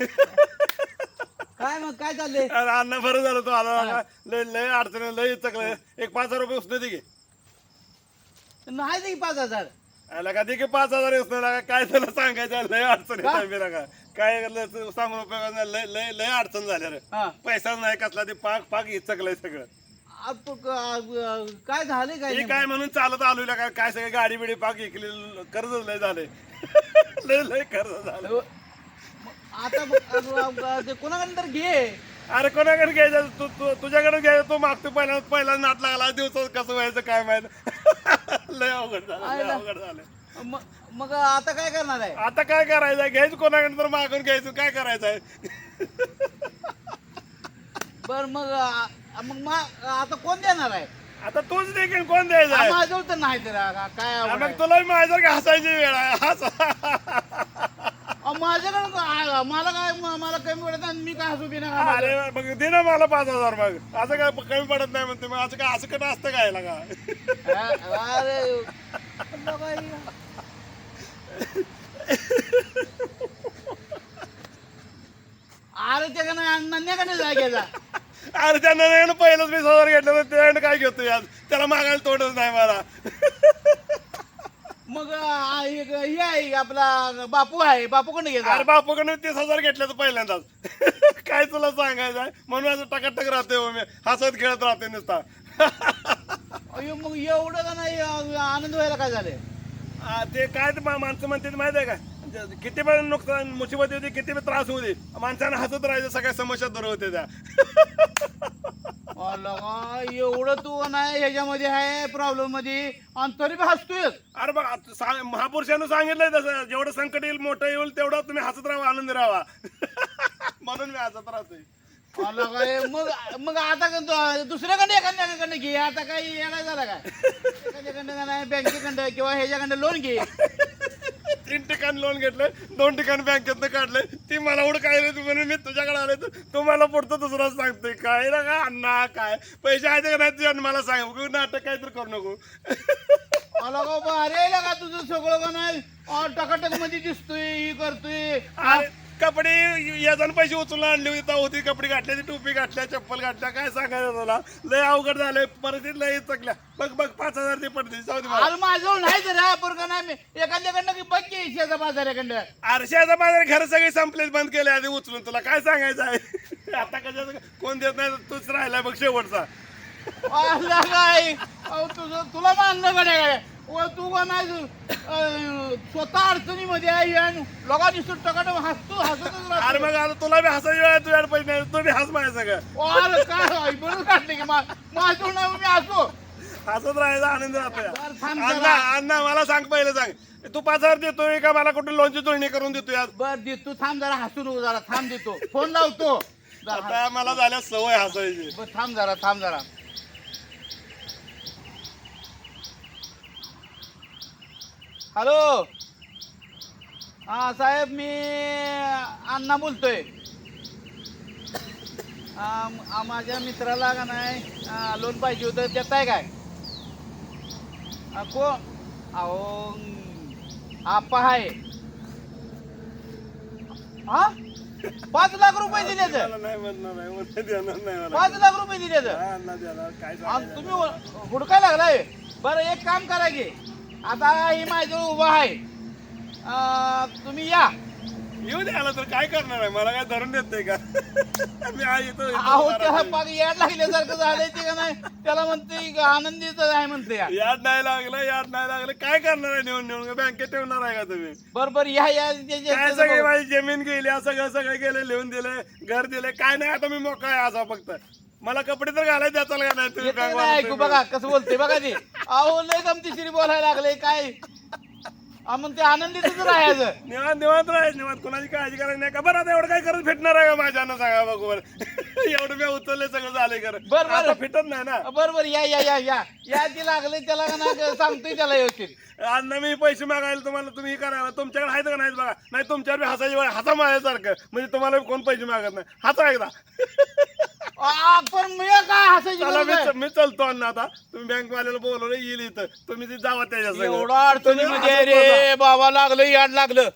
काय मग काय चाललंय? अरे अण्णा बरं झालं तू आला. लय लय अडचण लय चकलं. एक पाच हजार रुपये उसने दे की नाही ते पाच हजार. आला का दे की पाच हजार उसने लागा काय तुला सांगायचं? लय अडचण? येत का काय लय सांगून उपयोग नाही. लय लय लय अडचण झाल्या रे. हा. पैसाच नाही कसला ते पाक पाक चकलंय सगळं. आप- क- काय झालंय काय हे? काय म्हणून चालत आलोय काय काय सगळं गाडी बिडी पाक इकली कर्ज लय झालंय. लय लय कर्ज झालं. हो. आता ते कोणाकडे तर घे. अरे कोणाकडे घ्यायचं? तू तू तुझ्याकडे घ्यायचं तू मागतो पहिला पहिला नाट लागला दिवसात कसं व्हायचं काय माहीत लय अवघड झालं लय. अवघड झालं. म- मग आता काय करणार आहे? आता काय करायचं घ्यायचं कोणाकडे तर मागून घ्यायचं काय करायचं आहे? बर मग मग मा- आता कोण देणार आहे? आता तूच देखील कोण द्यायचं आहे? माझ्याजवळ तर नाही तर आ- काय मग आहे. तुला माझ्यासारखं हसायची वेळ आहे. हस. माझ्याकडे काय- मला काय म- मला कमी पडत नाही मी काय हसू बिना अरे मग दे ना मला पाच हजार मग. असं काय कमी पडत नाही म्हणते मग. असं काय असं कसं असतं काय लागा अरे? अरे ते का नाही जाय घ्यायचा अरे त्यांना नाही ना पहिलंच वीस हजार घेतलं तर त्याने काय घेतोय आज त्याला मागायला तोडच नाही मला. मग आ, एक हे आहे आपला बापू आहे? बापूकडे घ्यायचा अरे बापूकडे तीस हजार घेतले तर पहिल्यांदाच. काय तुला सांगायचं आहे? म्हणून असं टकाटक राहते हो मी. हसत खेळत राहते नुसता. अय्यो, मग एवढं का नाही आनंद व्हायला काय झाले आ, ते काय ते मा- माणसं म्हणते ते माहिती आहे का? जे- किती पण नुकसान मुसीबत होती किती पण त्रास होऊ दे माणसानं हसत राहायचं सगळ्या समस्या दूर होते त्या. एवढं तू नाही ह्याच्यामध्ये आहे प्रॉब्लेममध्ये. आणि तरी बी हसतोय. अरे बघ आता सा- महापुरुषानं सांगितलंय तसं. जेवढं संकट येईल मोठं येईल तेवढं तुम्ही हसत राहा आनंदी राहा. म्हणून मी हसत राहतोय. काय मग मग आता का तू- दुसऱ्याकडे एखाद्याकडे घे. आता काही येणार झाला काय? एखाद्याकडे नाही बँकेकडे किंवा ह्याच्याकडे लोन घे. तीन ठिकाणी लोन घेतलं दोन ठिकाणी बँकेतनं काढलं ती मला उड काय रे तू म्हणून मी तुझ्याकडे आले तर तू मला पुढचं दुसरा सांगतोय. काय ना का अण्णा काय? पैसे आहेत का नाही तुझ्या? मला सांग नाटक काहीतरी करू नको. भारी आहे का तुझं सगळं का नाही टकाटकमध्ये दिसतोय ही करतोय. अरे कपडे याजन पैसे उचलून आणली होती होती कपडे घातले ती टोपी घातल्या चप्पल घातल्या काय सांगायचं तुला लय अवघड झालंय परिस्थिती लय चकल्या. बघ बघ पाच हजार ते पडते जाऊ दे मला अरे माझ्याजवळ नाही तर हा पोरगा नाही मी. एखाद्याकडनं की बघ की शेजा बाजाराकडं आरशाचा बाजार घर सगळे संपलेच बंद केले आधी उचलून तुला. काय सांगायचं आहे? आता कशाचं कोण देत नाही तूच राहिलाय बघ शेवटचा. काय? अहो, तुझं तुला मानलं नाही ओ, तू नाही स्वतः अडचणीमध्ये आहे आणि लोका दिसतो टकाट हसतो हसतच अरे राहतो. मग आता तुला बी हसायची वेळ आहे, तुझ्याकडे पैसे नाही हस माझ्या सगळं ओ, अरे काय बरोबर काढले की मा- हसतो. हसत राहायचा आनंद राहतो बरं, थांब अण्णा जरा. अण्णा मला सांग पहिलं सांग. तू पाच हजार देतोय का? मला कुठे लोनची जुळणी करून देतोय आज? बर दे तू थांब जरा हसू नको जरा. थांब देतो. फोन लावतो. जरा हस- आता मला झाल्या सवय हसायची. बर थांब जरा थांब जरा. हॅलो. हा साहेब मी अण्णा बोलतोय. माझ्या मित्राला का नाही लोन पाहिजे होतं देताय काय? आ, को अहो म, आप्पा आहे. हा? पाच लाख रुपये दिले तर. पाच लाख रुपये दिले तर. काय काय? तुम्ही हुडकाय लागलाय. बरं एक काम करा की आता ही माझ्याजवळ उभा आहे. अं, तुम्ही या. येऊ दे आला तर काय करणार आहे? मला काय धरून देत का? मी आहे इथं- इथं अहो त्याला याड लागल्यासारखं झालंय ते का नाही? त्याला म्हणते की आनंदीच आहे म्हणते या. याद नाही लागलं याद नाही लागलं. काय करणार आहे नेऊन नेऊन? बँकेत ठेवणार आहे का तुम्ही? बरं बरं या या जे- जे- काय जे- सगळे माझी जमीन गेली असं सगळं सगळं गेले लिहून दिले घर दिले काय नाही आता मी मोकळा आहे असा फक्त. मला कपडे तर घालायचे द्याचाल का नाही? तुम्ही का नाही? ऐकू बघा कसं बोलते बघा ते. अहो लय गमतीशीर बोलायला लागले काय? अहो, मग ते आनंदीच राहायचं. निवांत निवांत राहायचं निवांत. कोणाची काळजी करायची नाही. का बरं आता एवढं काय करत भेटणार आहे का माझ्यानं सांगा बघून एवढं मी उचलले सगळं झाले कर बरं, बरं. आता फिटत नाही ना. बरं बरं या या या या. या ते लागले त्याला का नाही सांगतोय त्याला व्यवस्थित. अण्णा मी पैसे मागायला तुम्हाला तुम्ही हे करा तुमच्याकडे आहेत का नाहीत बघा? नाही तुमच्यावर बी हसायची वेळ हसा माझ्यासारखं. म्हणजे तुम्हाला कोण पैसे मागत नाही. हसा एकदा. पण मी काय मी चलतो अण्णा आता. तुम्ही बँक वाल्याला बोलवलं येईल इथं. तुम्ही ती जावा त्याच्या संग. एवढा अरे बाबा लागलं याड लागलं.